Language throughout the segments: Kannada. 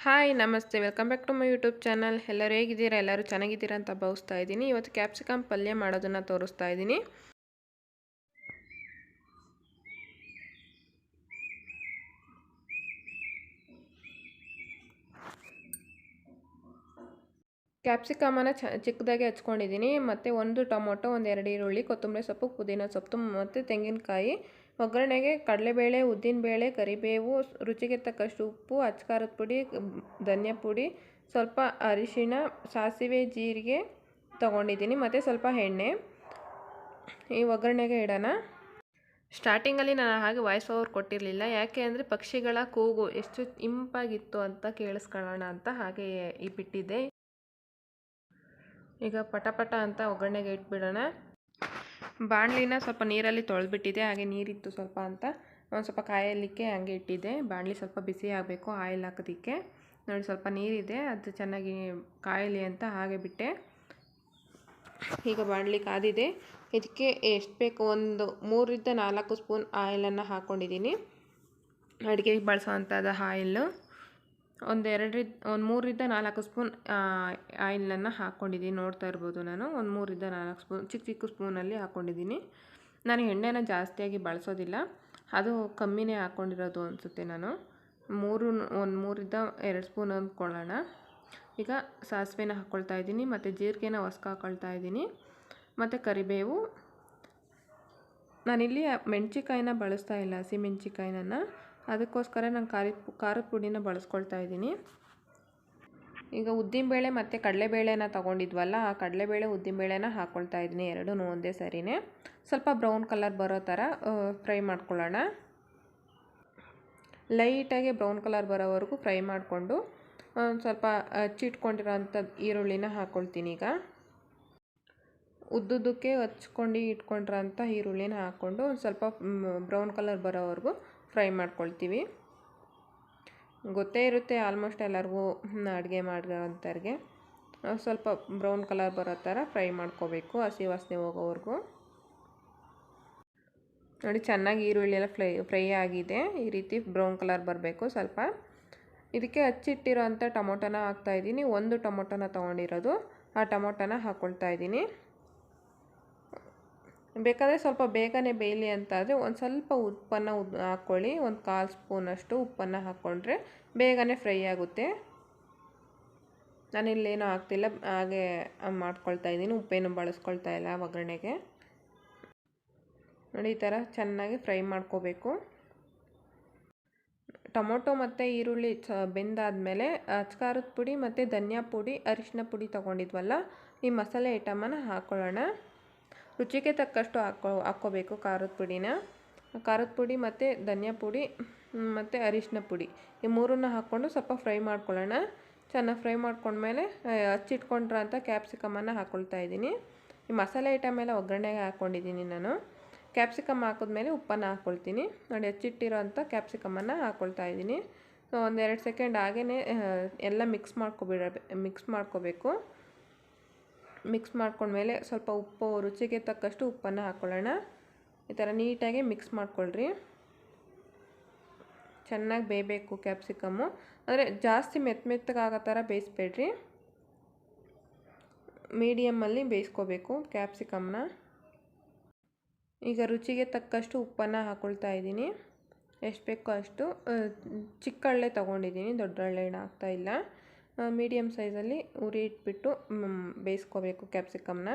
ಹಾಯ್ ನಮಸ್ತೆ. Welcome back to my YouTube channel ಎಲ್ಲರೂ ಹೇಗಿದ್ದೀರಾ? ಎಲ್ಲರೂ ಚೆನ್ನಾಗಿದ್ದೀರಾ ಅಂತ ಭಾವಿಸ್ತಾ ಇದ್ದೀನಿ. ಇವತ್ತು ಕ್ಯಾಪ್ಸಿಕಮ್ ಪಲ್ಯ ಮಾಡೋದನ್ನು ತೋರಿಸ್ತಾ ಇದ್ದೀನಿ. ಕ್ಯಾಪ್ಸಿಕಮನ್ನು ಚ, ಚಿಕ್ಕದಾಗಿ ಹಚ್ಕೊಂಡಿದ್ದೀನಿ. ಮತ್ತು ಒಂದು ಟೊಮೊಟೊ ಒಂದು ಎರಡು ಈರುಳ್ಳಿ, ಕೊತ್ತಂಬರಿ ಸೊಪ್ಪು, ಪುದೀನ ಸೊಪ್ಪು, ಮತ್ತು ತೆಂಗಿನಕಾಯಿ ಒಗ್ಗರಣೆಗೆ ಕಡಲೆಬೇಳೆ, ಉದ್ದಿನಬೇಳೆ, ಕರಿಬೇವು, ರುಚಿಗೆ ತಕ್ಕಷ್ಟು ಉಪ್ಪು, ಅಚ್ಕಾರದ ಪುಡಿ, ಧನಿಯಾ ಪುಡಿ, ಸ್ವಲ್ಪ ಅರಿಶಿಣ, ಸಾಸಿವೆ, ಜೀರಿಗೆ ತೊಗೊಂಡಿದ್ದೀನಿ. ಮತ್ತು ಸ್ವಲ್ಪ ಎಣ್ಣೆ ಈ ಒಗ್ಗರಣೆಗೆ ಇಡೋಣ. ಸ್ಟಾರ್ಟಿಂಗಲ್ಲಿ ನಾನು ಹಾಗೆ ವಾಯ್ಸ್ ಓವರ್ ಕೊಟ್ಟಿರಲಿಲ್ಲ. ಯಾಕೆ ಅಂದರೆ ಪಕ್ಷಿಗಳ ಕೂಗು ಎಷ್ಟು ಇಂಪಾಗಿತ್ತು ಅಂತ ಕೇಳಿಸ್ಕೊಳ್ಳೋಣ ಅಂತ ಹಾಗೆ ಈ ಬಿಟ್ಟಿದ್ದೆ ಈಗ ಪಟ ಅಂತ ಒಗ್ಗರಣೆಗೆ ಇಟ್ಬಿಡೋಣ. ಬಾಣಲಿನ ಸ್ವಲ್ಪ ನೀರಲ್ಲಿ ತೊಳೆದ್ಬಿಟ್ಟಿದೆ, ಹಾಗೆ ನೀರಿತ್ತು ಸ್ವಲ್ಪ ಅಂತ. ಒಂದು ಸ್ವಲ್ಪ ಕಾಯಲಿಕ್ಕೆ ಹಂಗೆ ಇಟ್ಟಿದ್ದೆ. ಬಾಣಲಿ ಸ್ವಲ್ಪ ಬಿಸಿ ಆಗಬೇಕು ಆಯಿಲ್ ಹಾಕೋದಕ್ಕೆ. ನೋಡಿ ಸ್ವಲ್ಪ ನೀರಿದೆ, ಅದು ಚೆನ್ನಾಗಿ ಕಾಯಲಿ ಅಂತ ಹಾಗೆ ಬಿಟ್ಟೆ. ಈಗ ಬಾಣಲಿ ಕಾದಿದೆ. ಇದಕ್ಕೆ ಎಷ್ಟು ಬೇಕು? ಒಂದು ಮೂರಿಂದ ನಾಲ್ಕು ಸ್ಪೂನ್ ಆಯಿಲನ್ನು ಹಾಕ್ಕೊಂಡಿದ್ದೀನಿ ಅಡುಗೆಗೆ ಬಳಸೋವಂಥದ್ದು ಆಯಿಲ್ಲು ಒಂದು ಎರಡರಿಂದ ಒಂದು ಮೂರರಿಂದ ನಾಲ್ಕು ಸ್ಪೂನ್ ಆಯಿಲನ್ನು ಹಾಕ್ಕೊಂಡಿದ್ದೀನಿ ನೋಡ್ತಾ ಇರ್ಬೋದು ನಾನು. ಒಂದು ಮೂರರಿಂದ ನಾಲ್ಕು ಸ್ಪೂನ್, ಚಿಕ್ಕ ಚಿಕ್ಕ ಸ್ಪೂನಲ್ಲಿ ಹಾಕ್ಕೊಂಡಿದ್ದೀನಿ ನಾನು ಎಣ್ಣೆನ ಜಾಸ್ತಿಯಾಗಿ ಬಳಸೋದಿಲ್ಲ. ಅದು ಕಮ್ಮಿನೇ ಹಾಕ್ಕೊಂಡಿರೋದು ಅನಿಸುತ್ತೆ ನಾನು. ಮೂರು, ಒಂದು ಮೂರಿಂದ ಎರಡು ಸ್ಪೂನ್ ಅಂದ್ಕೊಳ್ಳೋಣ ಈಗ ಸಾಸಿವೆನ ಹಾಕ್ಕೊಳ್ತಾ ಇದ್ದೀನಿ. ಮತ್ತು ಜೀರಿಗೆನ ಹೊಸ್ಕ ಹಾಕ್ಕೊಳ್ತಾ ಇದ್ದೀನಿ. ಮತ್ತು ಕರಿಬೇವು. ನಾನಿಲ್ಲಿ ಮೆಣಸಿಕಾಯಿನ ಬಳಸ್ತಾ ಇಲ್ಲ ಹಸಿ ಮೆಣಸಿಕಾಯಿನ ಅದಕ್ಕೋಸ್ಕರ ನಾನು ಖಾರದ ಖಾರದ ಪುಡಿನ ಬಳಸ್ಕೊಳ್ತಾ ಇದ್ದೀನಿ. ಈಗ ಉದ್ದಿನಬೇಳೆ ಮತ್ತು ಕಡಲೆಬೇಳೆನ ತೊಗೊಂಡಿದ್ವಲ್ಲ, ಆ ಕಡಲೆಬೇಳೆ ಉದ್ದಿನಬೇಳೆನ ಹಾಕ್ಕೊಳ್ತಾ ಇದ್ದೀನಿ ಎರಡೂ ಒಂದೇ ಸರಿನೇ. ಸ್ವಲ್ಪ ಬ್ರೌನ್ ಕಲರ್ ಬರೋ ಥರ ಫ್ರೈ ಮಾಡ್ಕೊಳ್ಳೋಣ. ಲೈಟಾಗಿ ಬ್ರೌನ್ ಕಲರ್ ಬರೋವರೆಗೂ ಫ್ರೈ ಮಾಡಿಕೊಂಡು ಸ್ವಲ್ಪ ಹಚ್ಚಿಟ್ಕೊಂಡಿರೋಂಥ ಈರುಳ್ಳಿನ ಹಾಕ್ಕೊಳ್ತೀನಿ ಈಗ. ಉದ್ದುದ್ದಕ್ಕೆ ಹಚ್ಕೊಂಡು ಇಟ್ಕೊಂಡಿರೋಂಥ ಈರುಳ್ಳಿನ ಹಾಕ್ಕೊಂಡು ಒಂದು ಸ್ವಲ್ಪ ಬ್ರೌನ್ ಕಲರ್ ಬರೋವರೆಗೂ ಫ್ರೈ ಮಾಡ್ಕೊಳ್ತೀವಿ. ಗೊತ್ತೇ ಇರುತ್ತೆ ಆಲ್ಮೋಸ್ಟ್ ಎಲ್ಲರಿಗೂ ಅಡುಗೆ ಮಾಡಿರೋಂಥವ್ರಿಗೆ ಸ್ವಲ್ಪ ಬ್ರೌನ್ ಕಲರ್ ಬರೋ ಥರ ಫ್ರೈ ಮಾಡ್ಕೋಬೇಕು ಹಸಿ ವಾಸನೆ ಹೋಗೋವರೆಗೂ. ನೋಡಿ ಚೆನ್ನಾಗಿ ಈರುಳ್ಳಿ ಎಲ್ಲ ಫ್ರೈ ಫ್ರೈ ಆಗಿದೆ. ಈ ರೀತಿ ಬ್ರೌನ್ ಕಲರ್ ಬರಬೇಕು ಸ್ವಲ್ಪ. ಇದಕ್ಕೆ ಹಚ್ಚಿಟ್ಟಿರೋಂಥ ಟೊಮೊಟೊನ ಹಾಕ್ತಾಯಿದ್ದೀನಿ ಒಂದು ಟೊಮೊಟೊನ ತೊಗೊಂಡಿರೋದು. ಆ ಟೊಮೊಟೊನ ಹಾಕ್ಕೊಳ್ತಾ ಇದ್ದೀನಿ. ಬೇಕಾದರೆ ಸ್ವಲ್ಪ ಬೇಗನೆ ಬೇಯಲಿ ಅಂತಾದರೆ ಒಂದು ಸ್ವಲ್ಪ ಉಪ್ಪನ್ನು ಉದ್ ಹಾಕ್ಕೊಳ್ಳಿ ಒಂದು ಕಾಲು ಸ್ಪೂನಷ್ಟು ಉಪ್ಪನ್ನು ಹಾಕ್ಕೊಂಡ್ರೆ ಬೇಗನೆ ಫ್ರೈ ಆಗುತ್ತೆ. ನಾನಿಲ್ಲೇನೂ ಆಗ್ತಿಲ್ಲ. ಹಾಗೆ ಮಾಡ್ಕೊಳ್ತಾ ಇದ್ದೀನಿ. ಉಪ್ಪೇನು ಬಳಸ್ಕೊಳ್ತಾ ಇಲ್ಲ ಒಗ್ಗರಣೆಗೆ. ನೋಡಿ, ಈ ಥರ ಚೆನ್ನಾಗಿ ಫ್ರೈ ಮಾಡ್ಕೋಬೇಕು. ಟೊಮೊಟೊ ಮತ್ತು ಈರುಳ್ಳಿ ಚ ಬೆಂದಾದಮೇಲೆ ಅಚ್ಕಾರದ ಪುಡಿ ಮತ್ತು ಧನಿಯಾ ಪುಡಿ ಅರಿಶಿನ ಪುಡಿ ತೊಗೊಂಡಿದ್ವಲ್ಲ, ಈ ಮಸಾಲೆ ಐಟಮನ್ನು ಹಾಕ್ಕೊಳ್ಳೋಣ ರುಚಿಗೆ ತಕ್ಕಷ್ಟು ಹಾಕೋ, ಹಾಕ್ಕೋಬೇಕು. ಖಾರದ ಪುಡಿನ. ಖಾರದ ಪುಡಿ ಮತ್ತು ಧನಿಯಾ ಪುಡಿ ಮತ್ತು ಅರಿಶಿನ ಪುಡಿ. ಈ ಮೂರನ್ನ ಹಾಕ್ಕೊಂಡು ಸ್ವಲ್ಪ ಫ್ರೈ ಮಾಡ್ಕೊಳ್ಳೋಣ. ಚೆನ್ನಾಗಿ ಫ್ರೈ ಮಾಡ್ಕೊಂಡ್ಮೇಲೆ ಹಚ್ಚಿಟ್ಕೊಂಡ್ರಂಥ ಕ್ಯಾಪ್ಸಿಕಮನ್ನು ಹಾಕ್ಕೊಳ್ತಾ ಇದ್ದೀನಿ. ಈ ಮಸಾಲೆ ಐಟಮ್ ಎಲ್ಲ ಒಗ್ಗರಣೆಗೆ ಹಾಕ್ಕೊಂಡಿದ್ದೀನಿ ನಾನು. ಕ್ಯಾಪ್ಸಿಕಮ್ ಹಾಕಿದ್ಮೇಲೆ ಉಪ್ಪನ್ನು ಹಾಕ್ಕೊಳ್ತೀನಿ ನೋಡಿ ಹಚ್ಚಿಟ್ಟಿರೋಂಥ ಕ್ಯಾಪ್ಸಿಕಮನ್ನು ಹಾಕ್ಕೊಳ್ತಾ ಇದ್ದೀನಿ. ಸೊ ಒಂದೆರಡು ಸೆಕೆಂಡ್ ಹಾಗೇ ಎಲ್ಲ ಮಿಕ್ಸ್ ಮಾಡ್ಕೊಬಿಡ, ಮಿಕ್ಸ್ ಮಾಡ್ಕೋಬೇಕು. ಮಿಕ್ಸ್ ಮಾಡ್ಕೊಂಡ್ಮೇಲೆ ಸ್ವಲ್ಪ ಉಪ್ಪು, ರುಚಿಗೆ ತಕ್ಕಷ್ಟು ಉಪ್ಪನ್ನು ಹಾಕ್ಕೊಳ್ಳೋಣ ಈ ಥರ ನೀಟಾಗಿ ಮಿಕ್ಸ್ ಮಾಡ್ಕೊಳ್ರಿ. ಚೆನ್ನಾಗಿ ಬೇಯಬೇಕು ಕ್ಯಾಪ್ಸಿಕಮ್ಮು. ಅಂದರೆ ಜಾಸ್ತಿ ಮೆತ್ತ ಮೆತ್ತಗಾಗೋ ಥರ ಬೇಯಿಸ್ಬೇಡ್ರಿ. ಮೀಡಿಯಮ್ಮಲ್ಲಿ ಬೇಯಿಸ್ಕೋಬೇಕು ಕ್ಯಾಪ್ಸಿಕಮ್ನ ಈಗ ರುಚಿಗೆ ತಕ್ಕಷ್ಟು ಉಪ್ಪನ್ನು ಹಾಕ್ಕೊಳ್ತಾ ಇದ್ದೀನಿ. ಎಷ್ಟು ಬೇಕೋ ಅಷ್ಟು ಚಿಕ್ಕಳ್ಳೆ ತೊಗೊಂಡಿದ್ದೀನಿ ದೊಡ್ಡ ಹಳ್ಳೆನ ಹಾಕ್ತಾಯಿಲ್ಲ ಮೀಡಿಯಮ್ ಸೈಜಲ್ಲಿ ಉರಿ ಇಟ್ಬಿಟ್ಟು ಬೇಯಿಸ್ಕೋಬೇಕು ಕ್ಯಾಪ್ಸಿಕಮ್ನ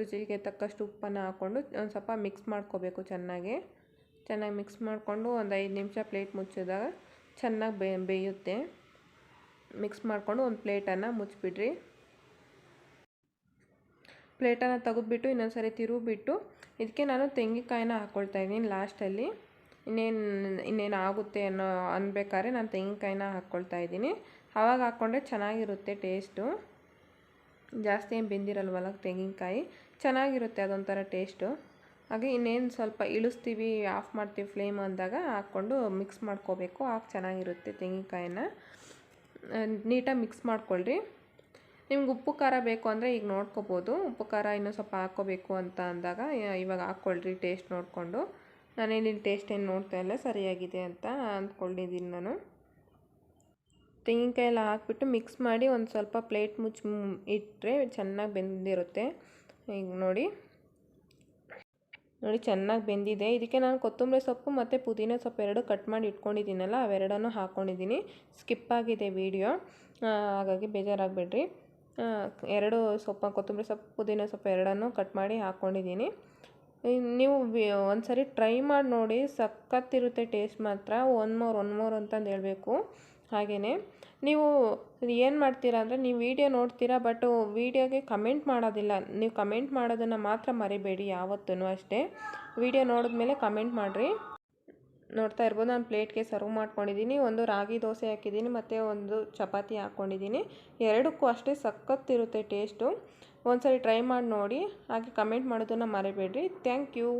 ರುಚಿಗೆ ತಕ್ಕಷ್ಟು ಉಪ್ಪನ್ನು ಹಾಕ್ಕೊಂಡು ಒಂದು ಸ್ವಲ್ಪ ಮಿಕ್ಸ್ ಮಾಡ್ಕೋಬೇಕು ಚೆನ್ನಾಗಿ. ಚೆನ್ನಾಗಿ ಮಿಕ್ಸ್ ಮಾಡಿಕೊಂಡು ಒಂದು ಐದು ನಿಮಿಷ ಪ್ಲೇಟ್ ಮುಚ್ಚಿದಾಗ ಚೆನ್ನಾಗಿ ಬೇ, ಬೇಯುತ್ತೆ. ಮಿಕ್ಸ್ ಮಾಡಿಕೊಂಡು ಒಂದು ಪ್ಲೇಟನ್ನು ಮುಚ್ಚಿಬಿಡ್ರಿ ಪ್ಲೇಟನ್ನು ತೆಗೆದ್ಬಿಟ್ಟು ಇನ್ನೊಂದು ಸರಿ ತಿರುಗಿಬಿಟ್ಟು ಇದಕ್ಕೆ ನಾನು ತೆಂಗಿನಕಾಯಿನ ಹಾಕ್ಕೊಳ್ತಾ ಇದ್ದೀನಿ ಲಾಸ್ಟಲ್ಲಿ ಇನ್ನೇನು ಇನ್ನೇನು ಆಗುತ್ತೆ ಅನ್ನೋ, ಅನ್ಬೇಕಾದ್ರೆ ನಾನು ತೆಂಗಿನಕಾಯಿನ ಹಾಕ್ಕೊಳ್ತಾ ಇದ್ದೀನಿ. ಆವಾಗ ಹಾಕ್ಕೊಂಡ್ರೆ ಚೆನ್ನಾಗಿರುತ್ತೆ ಟೇಸ್ಟು. ಜಾಸ್ತಿ ಏನು ಬೆಂದಿರಲ್ವಲ್ಲ ತೆಂಗಿನಕಾಯಿ? ಚೆನ್ನಾಗಿರುತ್ತೆ ಅದೊಂಥರ ಟೇಸ್ಟು. ಹಾಗೆ ಇನ್ನೇನು ಸ್ವಲ್ಪ ಇಳಿಸ್ತೀವಿ, ಆಫ್ ಮಾಡ್ತೀವಿ ಫ್ಲೇಮ್ ಅಂದಾಗ ಹಾಕ್ಕೊಂಡು ಮಿಕ್ಸ್ ಮಾಡ್ಕೋಬೇಕು. ಆಗ ಚೆನ್ನಾಗಿರುತ್ತೆ ತೆಂಗಿನಕಾಯಿನ. ನೀಟಾಗಿ ಮಿಕ್ಸ್ ಮಾಡ್ಕೊಳ್ರಿ. ನಿಮ್ಗೆ ಉಪ್ಪು ಖಾರ ಬೇಕು ಅಂದರೆ ಈಗ ನೋಡ್ಕೋಬೋದು. ಉಪ್ಪು ಖಾರ ಇನ್ನೂ ಸ್ವಲ್ಪ ಹಾಕ್ಕೋಬೇಕು ಅಂತ ಅಂದಾಗ ಇವಾಗ ಹಾಕ್ಕೊಳ್ರಿ ಟೇಸ್ಟ್ ನೋಡಿಕೊಂಡು. ನಾನೇನಿಲ್ಲಿ ಟೇಸ್ಟ್ ಏನು ನೋಡ್ತಾ ಇಲ್ಲ, ಸರಿಯಾಗಿದೆ ಅಂತ ಅಂದ್ಕೊಂಡಿದ್ದೀನಿ ನಾನು. ತೆಂಗಿನಕಾಯಿ ಎಲ್ಲ ಹಾಕ್ಬಿಟ್ಟು ಮಿಕ್ಸ್ ಮಾಡಿ ಒಂದು ಸ್ವಲ್ಪ ಪ್ಲೇಟ್ ಮುಚ್ಚಿ ಇಟ್ಟರೆ ಚೆನ್ನಾಗಿ ಬೆಂದಿರುತ್ತೆ. ಈಗ ನೋಡಿ. ನೋಡಿ ಚೆನ್ನಾಗಿ ಬೆಂದಿದೆ. ಇದಕ್ಕೆ ನಾನು ಕೊತ್ತಂಬರಿ ಸೊಪ್ಪು ಮತ್ತು ಪುದೀನ ಸೊಪ್ಪು ಎರಡು ಕಟ್ ಮಾಡಿ ಇಟ್ಕೊಂಡಿದ್ದೀನಲ್ಲ, ಅವೆರಡನ್ನು ಹಾಕ್ಕೊಂಡಿದ್ದೀನಿ ಸ್ಕಿಪ್ ಆಗಿದೆ ವಿಡಿಯೋ ಹಾಗಾಗಿ ಬೇಜಾರಾಗಬೇಡ್ರಿ. ಎರಡು ಸೊಪ್ಪು, ಕೊತ್ತಂಬರಿ ಸೊಪ್ಪು, ಪುದೀನ ಸೊಪ್ಪು ಎರಡನ್ನು ಕಟ್ ಮಾಡಿ ಹಾಕ್ಕೊಂಡಿದ್ದೀನಿ ನೀವು ಒಂದು ಸರಿ ಟ್ರೈ ಮಾಡಿ ನೋಡಿ ಸಖತ್ತಿರುತ್ತೆ ಟೇಸ್ಟ್ ಮಾತ್ರ. ಒನ್ ಮೋರ್ ಒನ್ ಮೋರ್ ಅಂತಂದು ಹೇಳಬೇಕು. ಹಾಗೆಯೇ ನೀವು ಏನು ಮಾಡ್ತೀರಾ ಅಂದರೆ ನೀವು ವೀಡಿಯೋ ನೋಡ್ತೀರಾ ಬಟ್ ವೀಡಿಯೋಗೆ ಕಮೆಂಟ್ ಮಾಡೋದಿಲ್ಲ. ನೀವು ಕಮೆಂಟ್ ಮಾಡೋದನ್ನು ಮಾತ್ರ ಮರಿಬೇಡಿ ಯಾವತ್ತೂ ಅಷ್ಟೇ. ವೀಡಿಯೋ ನೋಡಿದ್ಮೇಲೆ ಕಮೆಂಟ್ ಮಾಡಿರಿ. ನೋಡ್ತಾ ಇರ್ಬೋದು, ನಾನು ಪ್ಲೇಟ್ಗೆ ಸರ್ವ್ ಮಾಡ್ಕೊಂಡಿದ್ದೀನಿ ಒಂದು ರಾಗಿ ದೋಸೆ ಹಾಕಿದ್ದೀನಿ ಮತ್ತು ಒಂದು ಚಪಾತಿ ಹಾಕ್ಕೊಂಡಿದ್ದೀನಿ ಎರಡಕ್ಕೂ ಅಷ್ಟೇ ಸಖತ್ತಿರುತ್ತೆ ಟೇಸ್ಟು ಒಂದ್ಸರಿ ಟ್ರೈ ಮಾಡಿ ನೋಡಿ, ಹಾಗೆ ಕಮೆಂಟ್ ಮಾಡೋದನ್ನು ಮರಿಬೇಡ್ರಿ. Thank you